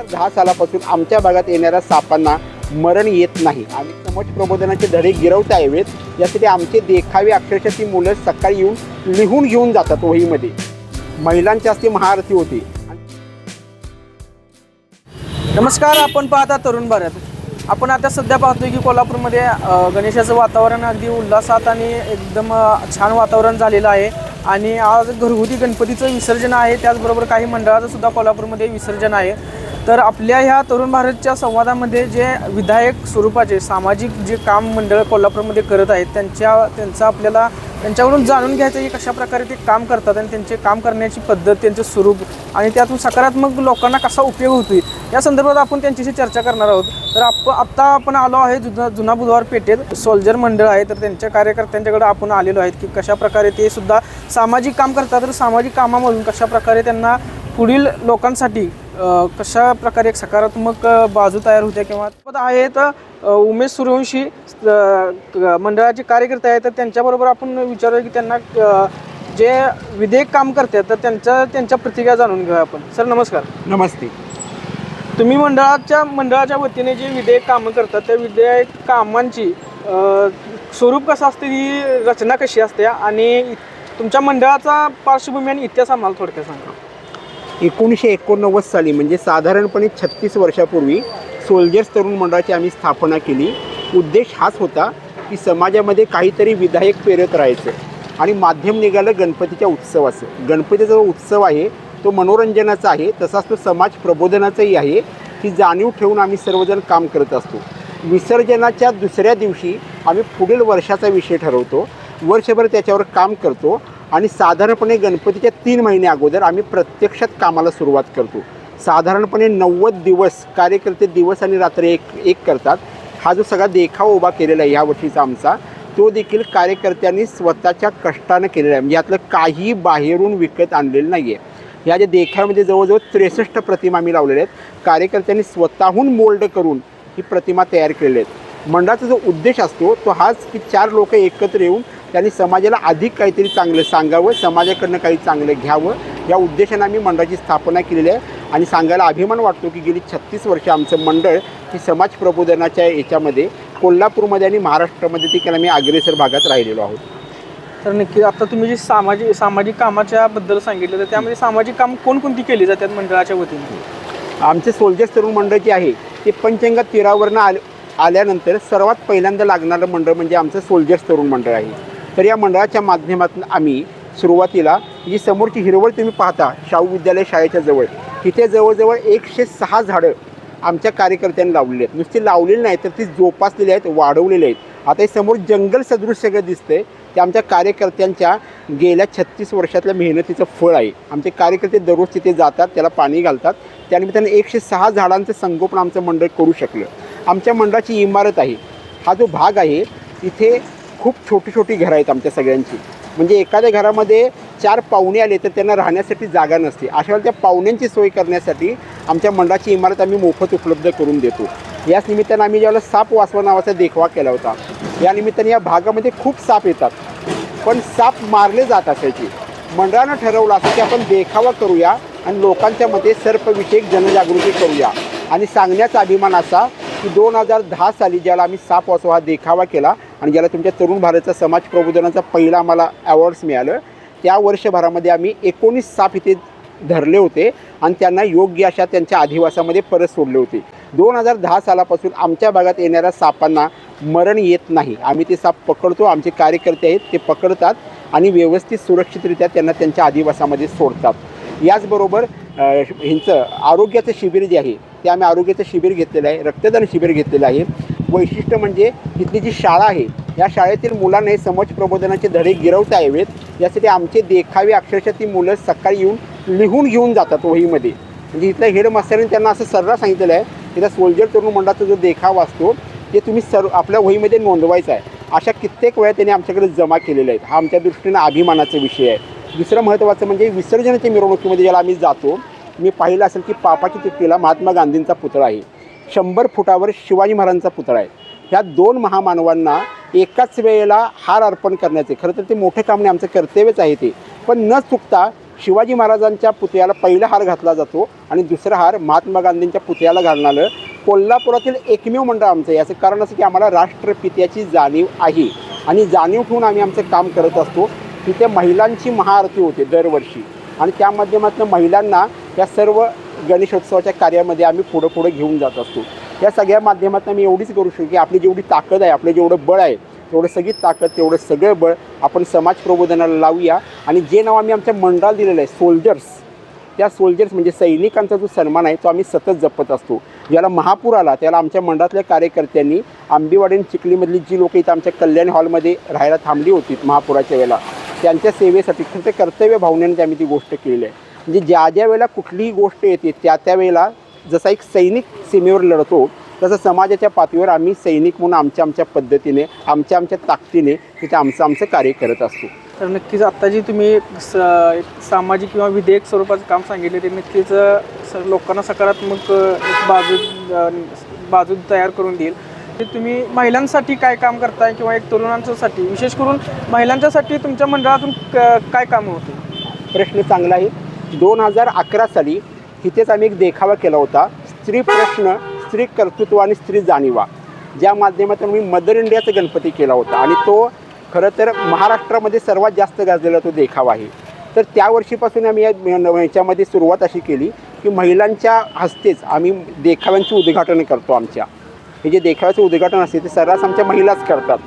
हजार दहा सालापासून आमच्या भागात येणाऱ्या सापांना मरण येत नाही. आणि समाज प्रबोधनाचे धडे गिरवता यावेत. यासाठी आमचे देखावे अक्षरशः ती मुलं सकाळी येऊन लिहून घेऊन जातात वहीमध्ये. महिलांची असती महाआरती होती. नमस्कार आपण पाहता तरुण भारत. आपण आता सध्या पाहतोय की कोल्हापूरमध्ये गणेशाचं वातावरण अगदी उल्हासात आणि एकदम छान वातावरण झालेलं आहे. आणि आज घरगुती गणपतीचं विसर्जन आहे. त्याचबरोबर काही मंडळाचं सुद्धा कोल्हापूरमध्ये विसर्जन आहे. तर आपल्या ह्या तरुण भारतच्या संवादामध्ये जे विधायक स्वरूपाचे सामाजिक जे काम मंडळ कोल्हापूरमध्ये करत आहेत त्यांच्या त्यांचं आपल्याला त्यांच्याकडून जाणून घ्यायचं की कशा प्रकारे ते काम करतात आणि त्यांचे काम करण्याची पद्धत त्यांचं स्वरूप आणि त्यातून सकारात्मक लोकांना कसा उपयोग होतोय या संदर्भात आपण त्यांच्याशी चर्चा करणार आहोत. तर आप आत्ता आपण आलो आहे जुना जुना बुधवार पेठेत सोल्जर मंडळ आहे तर त्यांच्या कार्यकर्त्यांच्याकडे आपण आलेलो आहेत की कशा प्रकारे ते सुद्धा सामाजिक काम करतात. तर सामाजिक कामामधून कशा प्रकारे त्यांना पुढील लोकांसाठी कशा प्रकारे एक सकारात्मक बाजू तयार होते किंवा पद आहेत उमेश सूर्यवंशी मंडळाचे कार्यकर्ते आहेत तर त्यांच्याबरोबर आपण विचारूया की त्यांना जे विधेयक काम करतात तर त्यांच्या त्यांच्या प्रतिक्रिया जाणून घेऊया आपण. सर नमस्कार. नमस्ते. तुम्ही मंडळाच्या मंडळाच्या वतीने जे विधेयक कामं करतात त्या विधेयक कामांची स्वरूप कसं असते ही रचना कशी असते? आणि तुमच्या मंडळाचा पार्श्वभूमी आणि इतिहास आम्हाला थोडक्यात सांगा. एकोणीसशे एकोणनव्वद साली म्हणजे साधारणपणे छत्तीस वर्षापूर्वी सोल्जर्स तरुण मंडळाची आम्ही स्थापना केली. उद्देश हाच होता की समाजामध्ये काहीतरी विधायक पेरत राहायचं आणि माध्यम निघालं गणपतीच्या उत्सवाचं. गणपतीचा जो उत्सव आहे तो मनोरंजनाचा आहे तसाच तो समाज प्रबोधनाचाही आहे ही जाणीव ठेवून आम्ही सर्वजण काम करत असतो. विसर्जनाच्या दुसऱ्या दिवशी आम्ही पुढील वर्षाचा विषय ठरवतो. वर्षभर त्याच्यावर काम करतो. आणि साधारणपणे गणपतीच्या तीन महिने अगोदर आम्ही प्रत्यक्षात कामाला सुरुवात करतो. साधारणपणे नव्वद दिवस कार्यकर्ते दिवस आणि रात्री एक एक करतात. हा जो सगळा देखावा उभा केलेला आहे ह्या वर्षीचा आमचा तो देखील कार्यकर्त्यांनी स्वतःच्या कष्टानं केलेला आहे. म्हणजे यातलं काही बाहेरून विकत आणलेलं नाही आहे ह्या ज्या देखाव्यामध्ये जवळजवळ त्रेसष्ट प्रतिमा आम्ही लावलेल्या आहेत. कार्यकर्त्यांनी स्वतःहून मोल्ड करून ही प्रतिमा तयार केलेल्या आहेत. मंडळाचा जो उद्देश असतो तो हाच की चार लोक एकत्र येऊन त्यांनी समाजाला अधिक काहीतरी चांगलं सांगावं समाजाकडनं काही चांगलं घ्यावं. या उद्देशाने आम्ही मंडळाची स्थापना केलेली आहे. आणि सांगायला अभिमान वाटतो की गेली छत्तीस वर्ष आमचं मंडळ ही समाज प्रबोधनाच्या याच्यामध्ये कोल्हापूरमध्ये आणि महाराष्ट्रामध्ये देखील आम्ही अग्रेसर भागात राहिलेलो आहोत. तर नक्की आता तुम्ही जे सामाजिक सामाजिक कामाच्या बद्दल सांगितलं तर त्यामध्ये सामाजिक काम कोणकोणती केली जातात मंडळाच्या वतीने? आमचे सोल्जर्स तरुण मंडळ जे आहे ते पंचंगा तीरावरनं आल आल्यानंतर सर्वात पहिल्यांदा लागणारं मंडळ म्हणजे आमचं सोल्जर्स तरुण मंडळ आहे. तर या मंडळाच्या माध्यमातून आम्ही सुरुवातीला जी समोरची हिरवळ तुम्ही पाहता शाहू विद्यालय शाळेच्या जवळ तिथे जवळजवळ एकशे सहा झाडं आमच्या कार्यकर्त्यांनी लावलेली आहेत. नुसती लावलेली नाही तर ती जोपासलेली आहेत वाढवलेली आहेत. आता हे समोर जंगल सदृश सगळं दिसतंय ते आमच्या कार्यकर्त्यांच्या गेल्या छत्तीस वर्षातल्या मेहनतीचं फळ आहे. आमचे कार्यकर्ते दररोज तिथे जातात त्याला पाणी घालतात. त्यानिमित्ताने एकशे सहा झाडांचं संगोपन आमचं मंडळ करू शकलं. आमच्या मंडळाची इमारत आहे. हा जो भाग आहे इथे खूप छोटी छोटी घरं आहेत आमच्या सगळ्यांची. म्हणजे एखाद्या घरामध्ये चार पाहुणे आले तर त्यांना राहण्यासाठी जागा नसते. अशा वेळेला त्या पाहुण्यांची सोय करण्यासाठी आमच्या मंडळाची इमारत आम्ही मोफत उपलब्ध करून देतो. याच निमित्तानं आम्ही ज्यावेळेला साप वाचवा नावाचा देखवा केला होता या निमित्ताने या भागामध्ये खूप साप येतात. पण साप मारले जात असायचे. मंडळानं ठरवलं असं की आपण देखावा करूया आणि लोकांच्या मध्ये सर्पविषयक जनजागृती करूया. आणि सांगण्याचा अभिमान असा की दोन हजार दहा साली ज्याला आम्ही साप वाचवा हा देखावा केला आणि ज्याला तुमच्या तरुण भारतचा समाज प्रबोधनाचा पहिला आम्हाला अवॉर्ड्स मिळालं त्या वर्षभरामध्ये आम्ही एकोणीस साप इथे धरले होते आणि त्यांना योग्य अशा त्यांच्या अधिवासामध्ये परत सोडले होते. दोन हजार दहा सालापासून आमच्या भागात येणाऱ्या सापांना मरण येत नाही. आम्ही ते साप पकडतो आमचे कार्यकर्ते आहेत ते पकडतात आणि व्यवस्थित सुरक्षितरित्या त्यांना त्यांच्या अधिवासामध्ये सोडतात. याचबरोबर ह्यांचं आरोग्याचं शिबिर जे आहे ते आम्ही आरोग्याचं शिबिर घेतलेलं आहे रक्तदान शिबिर घेतलेलं आहे. वैशिष्ट्य म्हणजे इथली जी शाळा आहे या शाळेतील मुलांना हे समाज प्रबोधनाचे धडे गिरवता यावेत. यासाठी आमचे देखावे अक्षरशः ती मुलं सकाळी येऊन लिहून घेऊन जातात वहीमध्ये. म्हणजे इथल्या हेडमास्टरने त्यांना असं सर्रास सांगितलेलं आहे की त्या सोल्जर तरुण मंडळाचा जो देखावा असतो ते तुम्ही सर्व आपल्या वहीमध्ये नोंदवायचा आहे. अशा कित्येक वेळा त्यांनी आमच्याकडे जमा केलेल्या आहेत. हा आमच्या दृष्टीनं अभिमानाचा विषय आहे. दुसरं महत्त्वाचं म्हणजे विसर्जनाच्या मिरवणुकीमध्ये ज्याला आम्ही जातो मी पाहिलं असेल की पापाची तिथीला महात्मा गांधींचा पुतळा आहे. शंभर फुटावर शिवाजी महाराजांचा पुतळा आहे. ह्या दोन महामानवांना एकाच वेळेला हार अर्पण करण्याचे खरं तर ते मोठे काम नाही आमचं कर्तव्यच आहे ते. पण न चुकता शिवाजी महाराजांच्या पुतळ्याला पहिला हार घातला जातो आणि दुसरा हार महात्मा गांधींच्या पुतळ्याला घालणारं. कोल्हापुरातील एकमेव मंडळ आमचं आहे. याचं कारण असं की आम्हाला राष्ट्रपित्याची जाणीव आहे आणि जाणीव ठेवून आम्ही आमचं काम करत असतो. तिथे महिलांची महाआरती होते दरवर्षी. आणि त्या माध्यमातून महिलांना या सर्व गणेशोत्सवाच्या कार्यामध्ये आम्ही पुढं पुढं घेऊन जात असतो. या सगळ्या माध्यमातून मी एवढीच करू शकतो की आपली जेवढी ताकद आहे आपलं जेवढं बळ आहे तेवढं सगळी ताकद तेवढं सगळं बळ आपण समाज प्रबोधनाला लावूया. आणि जे नाव आम्ही आमच्या मंडळाला दिलेलं आहे सोल्जर्स त्या सोल्जर्स म्हणजे सैनिकांचा जो सन्मान आहे तो आम्ही सतत जपत असतो. ज्याला महापूर आला त्याला आमच्या मंडळातल्या कार्यकर्त्यांनी आंबेवाडी आणि चिखलीमधली जी लोक इथं आमच्या कल्याण हॉलमध्ये राहायला थांबली होती महापुराच्या वेळेला त्यांच्या सेवेसाठी खरं कर्तव्य भावनेने आम्ही ती गोष्ट केलेली आहे. म्हणजे ज्या ज्या वेळेला कुठलीही गोष्ट येते त्या त्या वेळेला जसा एक सैनिक सीमेवर लढतो तसं समाजाच्या पातळीवर आम्ही सैनिक म्हणून आमच्या आमच्या पद्धतीने आमच्या आमच्या ताकदीने तिथे आमचं आमचं कार्य करत असतो. तर नक्कीच आत्ता जी तुम्ही स सामाजिक किंवा विधेयक स्वरूपाचं काम सांगितले ते नक्कीच लोकांना सकारात्मक एक बाजू बाजू तयार करून देईल. म्हणजे तुम्ही महिलांसाठी काय काम करताय किंवा एक तरुणांच्यासाठी विशेष करून महिलांच्यासाठी तुमच्या मंडळातून क- काय कामं होते? प्रश्न चांगला आहे. दोन हजार अकरा साली तिथेच आम्ही एक देखावा केला होता. स्त्री प्रश्न स्त्री कर्तृत्व आणि स्त्री जाणीवा. ज्या माध्यमातून मी मदर इंडियाचा गणपती केला होता. आणि तो खरं तर महाराष्ट्रामध्ये सर्वात जास्त गाजलेला तो देखावा आहे. तर त्या वर्षीपासून आम्ही या याच्यामध्ये सुरुवात अशी केली की महिलांच्या हस्तेच आम्ही देखाव्यांची उद्घाटन करतो आमच्या. हे जे देखाव्याचं उद्घाटन असते ते सर्रास आमच्या महिलाच करतात.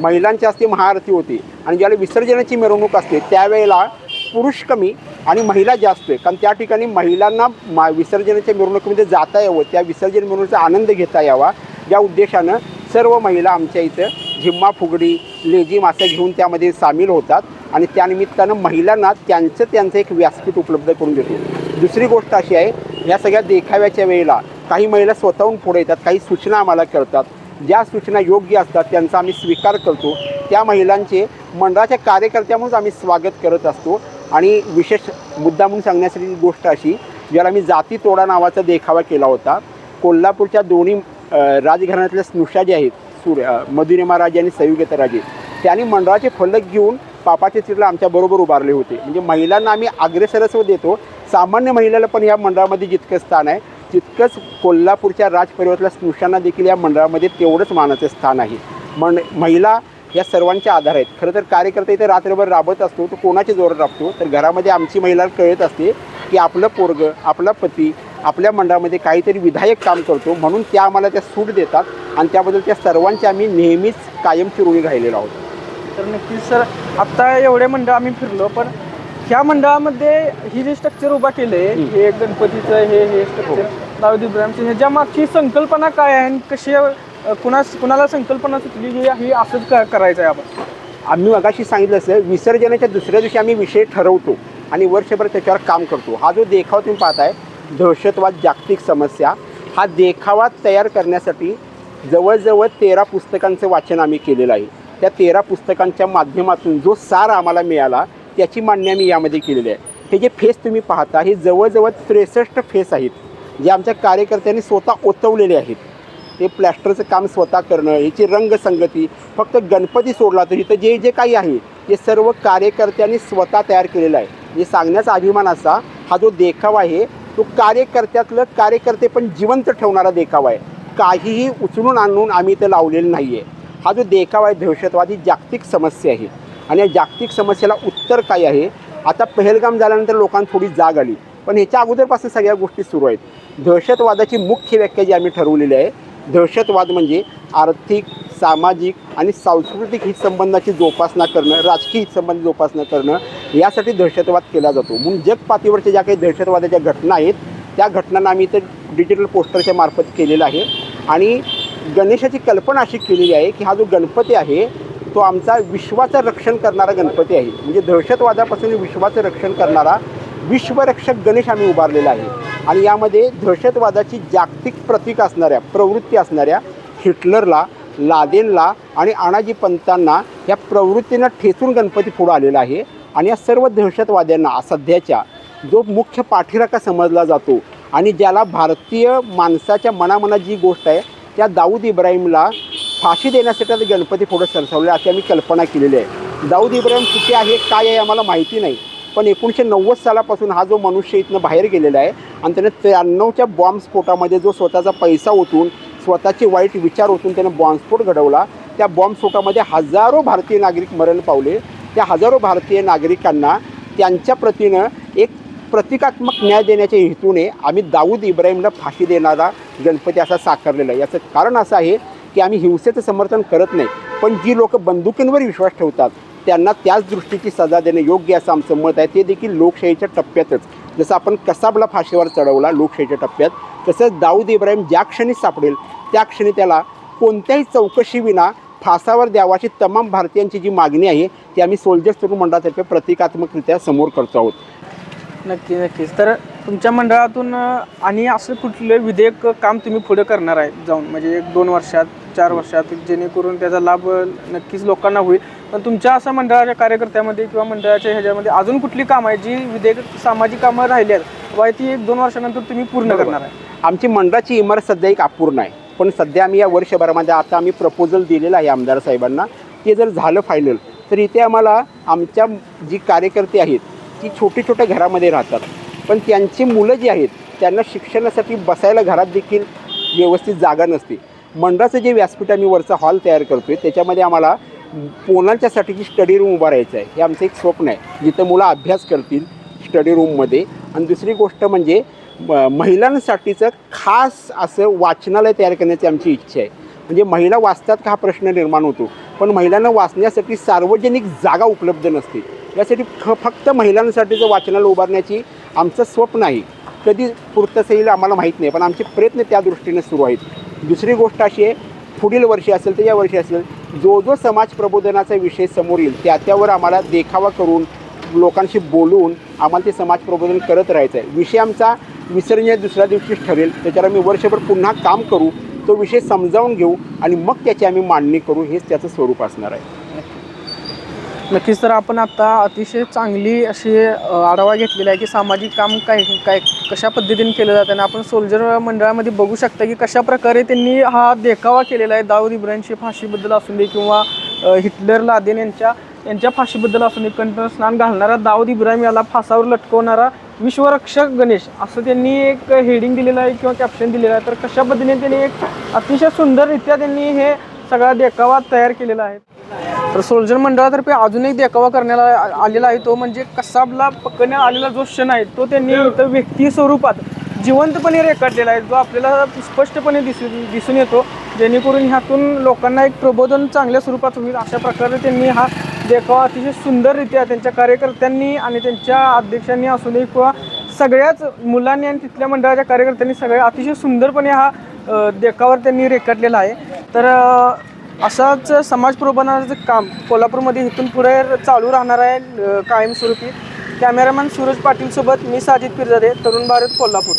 महिलांच्या असते महाआरती होती. आणि ज्यावेळी विसर्जनाची मिरवणूक असते त्यावेळेला पुरुष कमी आणि महिला जास्त कारण त्या ठिकाणी महिलांना मा विसर्जनाच्या मिरवणुकीमध्ये जाता यावं त्या विसर्जन मिरवणुकीचा आनंद घेता यावा या उद्देशानं सर्व महिला आमच्या इथं झिम्मा फुगडी लेझी मासे घेऊन त्यामध्ये सामील होतात. आणि त्यानिमित्तानं महिलांना त्यांचं त्यांचं एक व्यासपीठ उपलब्ध करून देतो. दुसरी गोष्ट अशी आहे या सगळ्या देखाव्याच्या वेळेला काही महिला स्वतःहून पुढे येतात काही सूचना आम्हाला करतात. ज्या सूचना योग्य असतात त्यांचा आम्ही स्वीकार करतो. त्या महिलांचे मंडळाच्या कार्यकर्त्या म्हणून आम्ही स्वागत करत असतो. आणि विशेष मुद्दा म्हणून सांगण्यासाठी गोष्ट अशी ज्याला मी जाती तोडा नावाचा देखावा केला होता. कोल्हापूरच्या दोन्ही राजघराण्यातल्या स्नुषा ज्या आहेत सूर्य मधुरिमा राजे आणि संयुगता राजे त्यांनी मंडळाचे फलक घेऊन पापाचे चित्र आमच्याबरोबर उभारले होते. म्हणजे महिलांना आम्ही अग्रेसरस्व देतो. सामान्य महिलेला पण या मंडळामध्ये जितकं स्थान आहे तितकंच कोल्हापूरच्या राजपरिवारातल्या स्नुषांना देखील या मंडळामध्ये तेवढंच मानाचं स्थान आहे. मंड महिला या सर्वांच्या आधार आहेत. खरं तर कार्यकर्ता इथे रात्रभर राबत असतो तो कोणाच्या जोरात राबतो? तर घरामध्ये आमची महिला कळत असते की आपलं पोरगं आपला पती आपल्या मंडळामध्ये काहीतरी विधायक काम करतो म्हणून त्या आम्हाला त्या सूट देतात आणि त्याबद्दल त्या सर्वांची आम्ही नेहमीच कायमची ऋणी राहिलेलो आहोत. तर नक्कीच सर. आत्ता एवढे मंडळ आम्ही फिरलो पण ह्या मंडळामध्ये ही जे स्ट्रक्चर उभा केलंय हं. हे गणपतीचं हे हे स्ट्रक्चर दाऊद इब्राहिमचं ह्याच्या मागची संकल्पना काय आहे आणि कशी कुणा कुणाला संकल्पना सुचली की ही असंच क- करायचं आहे आपण? आम्ही मगाशी सांगितलं असं विसर्जनाच्या दुसऱ्या दिवशी आम्ही विषय ठरवतो आणि वर्षभर त्याच्यावर काम करतो. हा जो देखावा तुम्ही पाहताय दहशतवाद जागतिक समस्या हा देखावा तयार करण्यासाठी जवळजवळ तेरा पुस्तकांचं वाचन आम्ही केलेलं आहे. त्या तेरा पुस्तकांच्या माध्यमातून जो सार आम्हाला मिळाला त्याची मांडणी आम्ही यामध्ये केलेली आहे. हे जे फेस तुम्ही पाहता हे जवळजवळ त्रेसष्ट फेस आहेत जे आमच्या कार्यकर्त्यांनी स्वतः ओतवलेले आहेत. ते प्लॅस्टरचं काम स्वतः करणं याची रंगसंगती फक्त गणपती सोडला तर इथं जे जे काही आहे ते सर्व कार्यकर्त्यांनी स्वतः तयार केलेलं आहे. म्हणजे सांगण्याचा अभिमान असा हा जो देखावा आहे तो कार्यकर्त्यातलं कार्यकर्ते पण जिवंत ठेवणारा देखावा आहे. काहीही उचलून आणून आम्ही इथं लावलेलं नाही आहे हा जो देखावा आहे दहशतवादी जागतिक समस्या आहे. आणि या जागतिक समस्येला उत्तर काय आहे? आता पहलगाम झाल्यानंतर लोकांना थोडी जाग आली. पण ह्याच्या अगोदरपासून सगळ्या गोष्टी सुरू आहेत. दहशतवादाची मुख्य व्याख्या जी आम्ही ठरवलेली आहे दहशतवाद म्हणजे आर्थिक सामाजिक आणि सांस्कृतिक हितसंबंधाची जोपासना करणं राजकीय हितसंबंध जोपासना करणं यासाठी दहशतवाद केला जातो. म्हणून जगपातळीवरच्या ज्या काही दहशतवादाच्या घटना आहेत त्या घटनांना आम्ही इथं डिजिटल पोस्टरच्या मार्फत केलेलं आहे. आणि गणेशाची कल्पना अशी केलेली आहे की हा जो गणपती आहे तो आमचा विश्वाचं रक्षण करणारा गणपती आहे. म्हणजे दहशतवादापासून विश्वाचं रक्षण करणारा विश्वरक्षक गणेश आम्ही उभारलेला आहे. आणि यामध्ये दहशतवादाची जागतिक प्रतीक असणाऱ्या प्रवृत्ती असणाऱ्या हिटलरला लादेनला आणि आणाजी पंतांना या प्रवृत्तीनं ठेचून गणपती पुढं आलेला आहे. आणि या सर्व दहशतवाद्यांना सध्याच्या जो मुख्य पाठीराखा समजला जातो आणि ज्याला भारतीय माणसाच्या मनामनात जी गोष्ट आहे त्या दाऊद इब्राहिमला फाशी देण्यासाठी आता गणपती पुढे सरसावले अशी आम्ही कल्पना केलेली आहे. दाऊद इब्राहिम कुठे आहे काय आहे आम्हाला माहिती नाही. पण एकोणीसशे नव्वद सालापासून हा जो मनुष्य इथनं बाहेर गेलेला आहे आणि त्याने त्र्याण्णवच्या बॉम्बस्फोटामध्ये जो स्वतःचा पैसा ओतून स्वतःचे वाईट विचार ओतून त्याने बॉम्बस्फोट घडवला त्या बॉम्बस्फोटामध्ये हजारो भारतीय नागरिक मरण पावले. त्या हजारो भारतीय नागरिकांना त्यांच्या प्रतीनं एक प्रतिकात्मक न्याय देण्याच्या हेतूने आम्ही दाऊद इब्राहिमला फाशी देणारा गणपती असा साकारलेला आहे. याचं कारण असं आहे की आम्ही हिंसेचं समर्थन करत नाही. पण जी लोक बंदुकींवर विश्वास ठेवतात त्यांना त्याच दृष्टीची सजा देणं योग्य असं आमचं मत आहे. ते देखील लोकशाहीच्या टप्प्यातच. जसं आपण कसाबला फाशीवर चढवला लोकशाहीच्या टप्प्यात तसंच दाऊद इब्राहिम ज्या क्षणी सापडेल त्या क्षणी त्याला कोणत्याही चौकशीविना फासावर द्यावाची तमाम भारतीयांची जी मागणी आहे ती आम्ही सोल्जर्स तरुण मंडळातर्फे प्रतिकात्मकरित्या समोर करतो आहोत. नक्की नक्कीच. तर तुमच्या मंडळातून आणि असं कुठलं विधेयक काम तुम्ही पुढे करणार आहे जाऊन? म्हणजे एक दोन वर्षात चार वर्षात जेणेकरून त्याचा लाभ नक्कीच लोकांना होईल. पण तुमच्या असं मंडळाच्या कार्यकर्त्यामध्ये किंवा मंडळाच्या ह्याच्यामध्ये अजून कुठली कामं आहेत जी विधेयक सामाजिक कामं राहिली आहेत? वा ती एक दोन वर्षानंतर तुम्ही पूर्ण. करणार आहे. आमची मंडळाची इमारत सध्या एक अपूर्ण आहे. पण सध्या आम्ही या वर्षभरामध्ये आता आम्ही प्रपोजल दिलेलं आहे आमदार साहेबांना. ते जर झालं फायनल तर इथे आम्हाला आमच्या जी कार्यकर्ते आहेत ती छोटी छोट्या घरामध्ये राहतात. पण त्यांची मुलं जी आहेत त्यांना शिक्षणासाठी बसायला घरात देखील व्यवस्थित जागा नसते. मंडळाचं जे व्यासपीठ आम्ही वरचा हॉल तयार करतो आहे त्याच्यामध्ये आम्हाला पोलांच्यासाठीची स्टडी रूम उभारायचं आहे. हे आमचं एक स्वप्न आहे. जिथं मुलं अभ्यास करतील स्टडी रूममध्ये आणि दुसरी गोष्ट म्हणजे म- महिलांसाठीचं खास असं वाचनालय तयार करण्याची आमची इच्छा आहे. म्हणजे महिला वाचतात का हा प्रश्न निर्माण होतो. पण महिलांना वाचण्यासाठी सार्वजनिक जागा उपलब्ध नसते. यासाठी फ फक्त महिलांसाठीचं वाचनालय उभारण्याची आमचं स्वप्न आहे. कधी पूर्तच येईल आम्हाला माहीत नाही पण आमचे प्रयत्न त्या दृष्टीने सुरू आहेत. दुसरी गोष्ट अशी आहे पुढील वर्षी असेल तर या वर्षी असेल जो जो समाज प्रबोधनाचा विषय समोर येईल त्या त्यावर आम्हाला देखावा करून लोकांशी बोलून आम्हाला ते समाज प्रबोधन करत राहायचं आहे. विषय आमचा विसर्जन दुसऱ्या दिवशीच ठरेल त्याच्यावर आम्ही वर्षभर पुन्हा काम करू तो विषय समजावून घेऊ आणि मग त्याची आम्ही मांडणी करू हेच त्याचं स्वरूप असणार आहे. नक्कीच तर आपण आता अतिशय चांगली अशी आढावा घेतलेला आहे की सामाजिक काम काय काय कशा पद्धतीने केलं जातं आणि आपण सोल्जर मंडळामध्ये बघू शकता की कशा प्रकारे त्यांनी हा देखावा केलेला आहे. दाऊद इब्राहिमची फाशीबद्दल असून दे किंवा हिटलर लादेन यांच्या यांच्या फाशीबद्दल असून दे कंठस्नान स्नान घालणारा दाऊद इब्राहिम याला फासावर लटकवणारा विश्वरक्षक गणेश असं त्यांनी एक हेडिंग दिलेलं आहे किंवा कॅप्शन दिलेलं आहे. तर कशा पद्धतीने त्यांनी एक अतिशय सुंदररित्या त्यांनी हे सगळा देखावा तयार केलेला आहे. तर सोल्जर मंडळातर्फे अजून एक देखावा करण्यात आ- आलेला आहे तो म्हणजे कसाबला पकडण्यात आलेला जो क्षण आहे तो त्यांनी इथं व्यक्ती स्वरूपात जिवंतपणे रेखाटलेला आहे. जो आपल्याला स्पष्टपणे दिसून दिसून येतो जेणेकरून ह्यातून लोकांना एक प्रबोधन चांगल्या स्वरूपात होईल अशा प्रकारे त्यांनी हा देखावा अतिशय सुंदररित्या त्यांच्या कार्यकर्त्यांनी आणि त्यांच्या अध्यक्षांनी असू दे किंवा सगळ्याच मुलांनी आणि तिथल्या मंडळाच्या कार्यकर्त्यांनी सगळ्या अतिशय सुंदरपणे हा देखावर त्यांनी रेखाटलेला आहे. तर असाच समाज प्रबोधनाचं काम कोल्हापूरमध्ये इथून पुढे चालू राहणार आहे कायमस्वरूपी. कॅमेरामॅन सूरज पाटीलसोबत मी साजिद पिरजादे तरुण भारत कोल्हापूर.